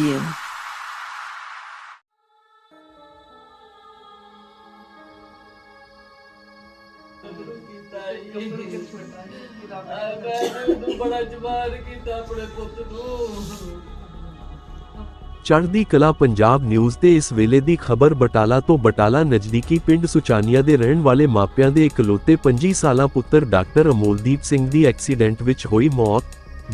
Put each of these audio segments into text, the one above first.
review. ਚੜ੍ਹਦੀ ਕਲਾ Punjab news ਤੇ ਇਸ ਵੇਲੇ ਦੀ ਖਬਰ ਬਟਾਲਾ ਤੋਂ ਬਟਾਲਾ ਨਜ਼ਦੀਕੀ ਪਿੰਡ ਸੁਚਾਨੀਆ ਦੇ ਰਹਿਣ ਵਾਲੇ ਮਾਪਿਆਂ ਦੇ ਇਕਲੌਤੇ 25 ਸਾਲਾਂ ਪੁੱਤਰ ਡਾਕਟਰ ਅਮੋਲਦੀਪ ਸਿੰਘ ਦੀ ਐਕਸੀਡੈਂਟ ਵਿੱਚ ਹੋਈ ਮੌਤ,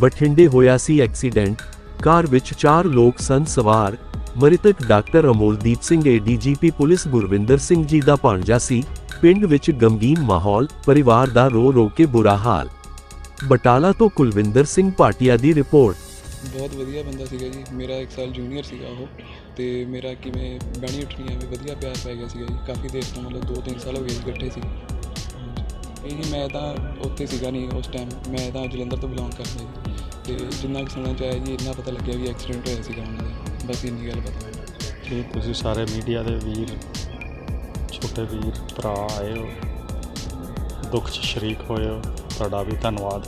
ਬਠਿੰਡੇ ਹੋਇਆ ਸੀ ਐਕਸੀਡੈਂਟ ਕਾਰ ਵਿੱਚ ਚਾਰ ਲੋਕ ਸਨ। ਸਵਾਰ, ਮ੍ਰਿਤਕ doctor Amoldeep Singh ADGP police Gurvinder Singh ji ਦਾ ਭਾਣਜਾ ਸੀ। ਪਿੰਡ ਵਿੱਚ ਗਮਗੀਨ ਮਾਹੌਲ, ਪਰਿਵਾਰ ਦਾ ਰੋ ਰੋ ਕੇ ਬੁਰਾ ਹਾਲ। ਬਟਾਲਾ ਤੋਂ ਕੁਲਵਿੰਦਰ ਸਿੰਘ ਭਾਟੀਆ ਦੀ ਰਿਪੋਰਟ। ਬਹੁਤ ਵਧੀਆ ਬੰਦਾ ਸੀਗਾ ਜੀ। ਮੇਰਾ 1 ਸਾਲ ਜੂਨੀਅਰ ਸੀਗਾ ਉਹ ਤੇ ਮੇਰਾ ਕਿਵੇਂ ਬਣੀ ਉੱਠਣੀਆਂ ਵੀ ਵਧੀਆ ਪਿਆਰ ਪੈ ਗਿਆ ਸੀਗਾ ਜੀ। ਕਾਫੀ ਦੇਰ ਤੋਂ ਮਤਲਬ 2-3 ਸਾਲ ਹੋ ਗਏ ਇਕੱਠੇ ਸੀ। ਇਹ ਮੈਂ ਤਾਂ ਉੱਥੇ ਸੀਗਾ ਨਹੀਂ ਉਸ ਟਾਈਮ ਮੈਂ ਤਾਂ ਜਲੰਧਰ ਤੋਂ ਬਿਲੋਂਗ ਕਰਦਾ ਜੀ। ਤੇ ਜਿੰਨਾ ਕੁ ਸੁਣਨ ਚ ਜੀ, ਇੰਨਾ ਪਤਾ ਲੱਗਿਆ ਵੀ ਐਕਸੀਡੈਂਟ ਹੋਇਆ ਸੀਗਾ ਉਹਨਾਂ ਦਾ। ਬਸ ਇੰਨੀ ਗੱਲ ਪਤਾ ਮੈਨੂੰ। ਕਿ ਤੁਸੀਂ ਸਾਰੇ ਮੀਡੀਆ ਦੇ ਵੀਰ, ਛੋਟੇ ਵੀਰ, ਭਰਾ ਆਏ ਹੋ। ਦੁੱਖ 'ਚ ਸ਼ਰੀਕ ਹੋਏ ਹੋ। ਤੁਹਾਡਾ ਵੀ ਧੰਨਵਾਦ।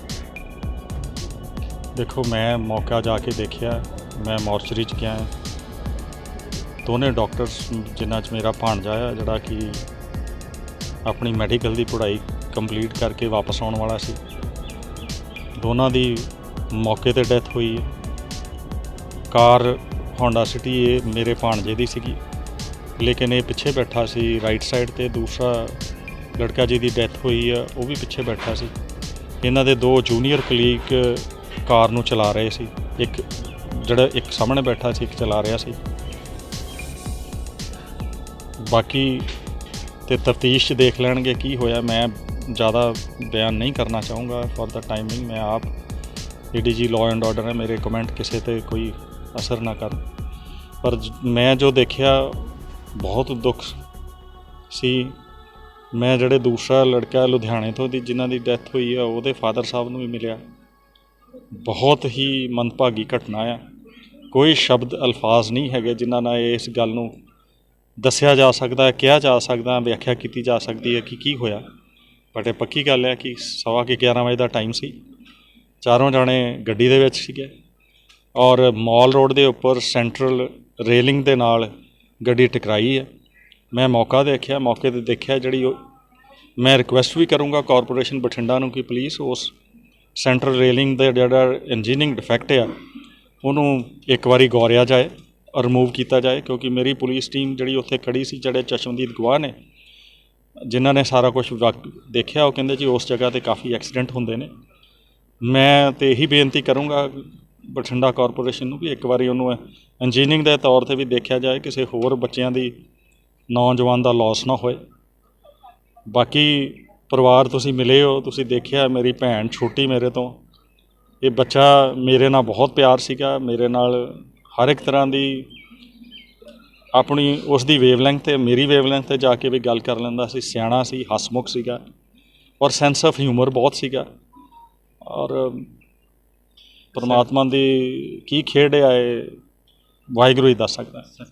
ਦੇਖੋ, ਮੈਂ ਮੌਕਾ ਜਾ ਕੇ ਦੇਖਿਆ। ਮੈਂ ਮੋਰਚਰੀ 'ਚ ਗਿਆ। ਦੋਨੇ ਡਾਕਟਰਸ ਜਿਨ੍ਹਾਂ 'ਚ ਮੇਰਾ ਭਾਣਜਾ ਆ, ਜਿਹੜਾ ਕਿ ਆਪਣੀ ਮੈਡੀਕਲ ਦੀ ਪੜ੍ਹਾਈ ਕੰਪਲੀਟ ਕਰਕੇ ਵਾਪਸ ਆਉਣ ਵਾਲਾ ਸੀ। ਦੋਨਾਂ ਦੀ ਮੌਕੇ ਤੇ ਡੈਥ ਹੋਈ ਹੈ। ਕਾਰ ਹੋਂਡਾ ਸਿਟੀ ਇਹ ਮੇਰੇ ਭਾਣਜੇ ਦੀ ਸੀਗੀ। ਲੇਕਿਨ ਇਹ ਪਿੱਛੇ ਬੈਠਾ ਸੀ ਰਾਈਟ ਸਾਈਡ ਤੇ ਦੂਸਰਾ ਲੜਕਾ ਜਿਹਦੀ ਡੈਥ ਹੋਈ ਆ, ਉਹ ਵੀ ਪਿੱਛੇ ਬੈਠਾ ਸੀ। ਇਹਨਾਂ ਦੇ ਦੋ ਜੂਨੀਅਰ ਕਲੀਗ ਕਾਰ ਨੂੰ ਚਲਾ ਰਹੇ ਸੀ। ਇੱਕ ਜਿਹੜਾ ਇੱਕ ਸਾਹਮਣੇ ਬੈਠਾ ਸੀ, ਇੱਕ ਚਲਾ ਰਿਹਾ ਸੀ। ਬਾਕੀ ਤੇ ਤਫਤੀਸ਼ 'ਚ ਦੇਖ ਲੈਣਗੇ ਕੀ ਹੋਇਆ। ਮੈਂ ਜ਼ਿਆਦਾ ਬਿਆਨ ਨਹੀਂ ਕਰਨਾ ਚਾਹੂੰਗਾ। ਫॉर ਦਾ ਟਾਈਮਿੰਗ ਮੈਂ ਆਪ ਜਿਹੜੀ ਜੀ ਲਾਅ ਐਂਡ ਆਰਡਰ ਹੈ ਮੇਰੇ ਕਮੈਂਟ ਕਿਸੇ ਤੇ ਕੋਈ ਅਸਰ ਨਾ ਕਰਨ। ਪਰ ਮੈਂ ਜੋ ਦੇਖਿਆ, ਬਹੁਤ ਦੁੱਖ ਸੀ। ਮੈਂ ਜਿਹੜੇ ਦੂਸਰਾ ਲੜਕਾ ਲੁਧਿਆਣੇ ਤੋਂ ਦੀ, ਜਿਨ੍ਹਾਂ ਦੀ ਡੈਥ ਹੋਈ ਆ, ਉਹਦੇ ਫਾਦਰ ਸਾਹਿਬ ਨੂੰ ਵੀ ਮਿਲਿਆ। ਬਹੁਤ ਹੀ ਮੰਦਭਾਗੀ ਘਟਨਾ ਆ। ਕੋਈ ਸ਼ਬਦ, ਅਲਫਾਜ਼ ਨਹੀਂ ਹੈਗੇ ਜਿਨ੍ਹਾਂ ਨਾਲ ਇਸ ਗੱਲ ਨੂੰ ਦੱਸਿਆ ਜਾ ਸਕਦਾ, ਕਿਹਾ ਜਾ ਸਕਦਾ, ਵਿਆਖਿਆ ਕੀਤੀ ਜਾ ਸਕਦੀ ਹੈ ਕਿ ਕੀ ਹੋਇਆ। ਬਟ ਇਹ ਪੱਕੀ ਗੱਲ ਹੈ ਕਿ ਸਵਾ ਕੇ 11 ਵਜੇ ਦਾ ਟਾਈਮ ਸੀ। ਚਾਰੋਂ ਜਾਣੇ ਗੱਡੀ ਦੇ ਵਿੱਚ ਸੀਗੇ ਔਰ ਮਾਲ ਰੋਡ ਦੇ ਉੱਪਰ ਸੈਂਟਰਲ ਰੇਲਿੰਗ ਦੇ ਨਾਲ ਗੱਡੀ ਟਕਰਾਈ ਹੈ। ਮੈਂ ਮੌਕਾ ਦੇਖਿਆ, ਮੌਕੇ ਤੇ ਦੇਖਿਆ ਜਿਹੜੀ ਉਹ ਮੈਂ ਰਿਕੁਐਸਟ ਵੀ ਕਰੂੰਗਾ ਕਾਰਪੋਰੇਸ਼ਨ ਬਠਿੰਡਾ ਨੂੰ ਕਿ ਪਲੀਜ਼ ਉਸ ਸੈਂਟਰਲ ਰੇਲਿੰਗ ਦਾ ਜਿਹੜਾ ਇੰਜੀਨੀਅਰਿੰਗ ਡਿਫੈਕਟ ਆ, ਉਹਨੂੰ ਇੱਕ ਵਾਰੀ ਗੌਰਿਆ ਜਾਏ ਰਿਮੂਵ ਕੀਤਾ ਜਾਏ ਕਿਉਂਕਿ ਮੇਰੀ ਪੁਲਿਸ ਟੀਮ ਜਿਹੜੀ ਉੱਥੇ ਖੜੀ ਸੀ, ਜਿਹੜੇ ਚਸ਼ਮਦੀਦ ਗਵਾਹ ਨੇ, ਜਿਨ੍ਹਾਂ ਨੇ ਸਾਰਾ ਕੁਝ ਦੇਖਿਆ, ਉਹ ਕਹਿੰਦੇ ਜੀ ਉਸ ਜਗ੍ਹਾ ਤੇ ਕਾਫੀ ਐਕਸੀਡੈਂਟ ਹੁੰਦੇ ਨੇ। ਮੈਂ ਤੇ ਇਹੀ ਬੇਨਤੀ ਕਰੂੰਗਾ ਬਠਿੰਡਾ ਕਾਰਪੋਰੇਸ਼ਨ ਨੂੰ ਵੀ ਇੱਕ ਵਾਰੀ ਉਹਨੂੰ ਇੰਜੀਨੀਅਰਿੰਗ ਦੇ ਤੌਰ ਤੇ ਵੀ ਦੇਖਿਆ ਜਾਏ, ਕਿਸੇ ਹੋਰ ਬੱਚਿਆਂ ਦੀ ਨੌਜਵਾਨ ਦਾ ਲਾਸ ਨਾ ਹੋਏ। ਬਾਕੀ ਪਰਿਵਾਰ ਤੁਸੀਂ ਮਿਲੇ ਹੋ, ਤੁਸੀਂ ਦੇਖਿਆ, ਮੇਰੀ ਭੈਣ ਛੋਟੀ ਮੇਰੇ ਤੋਂ, ਇਹ ਬੱਚਾ ਮੇਰੇ ਨਾਲ ਬਹੁਤ ਪਿਆਰ ਸੀਗਾ, ਮੇਰੇ ਨਾਲ ਹਰ ਇੱਕ ਤਰ੍ਹਾਂ ਦੀ ਆਪਣੀ ਉਸ ਦੀ ਵੇਵਲੈਂਥ ਤੇ, ਮੇਰੀ ਵੇਵਲੈਂਥ ਤੇ ਜਾ ਕੇ ਵੀ ਗੱਲ ਕਰ ਲੈਂਦਾ ਸੀ, ਸਿਆਣਾ ਸੀ, ਹਸਮੁਖ ਸੀਗਾ ਔਰ ਸੈਂਸ ਆਫ ਹਿਊਮਰ ਬਹੁਤ ਸੀਗਾ। ਔਰ ਪਰਮਾਤਮਾ ਦੀ ਕੀ ਖੇਡ ਹੈ ਇਹ ਵਾਹਿਗੁਰੂ ਹੀ ਦੱਸ ਸਕਦਾ ਹੈ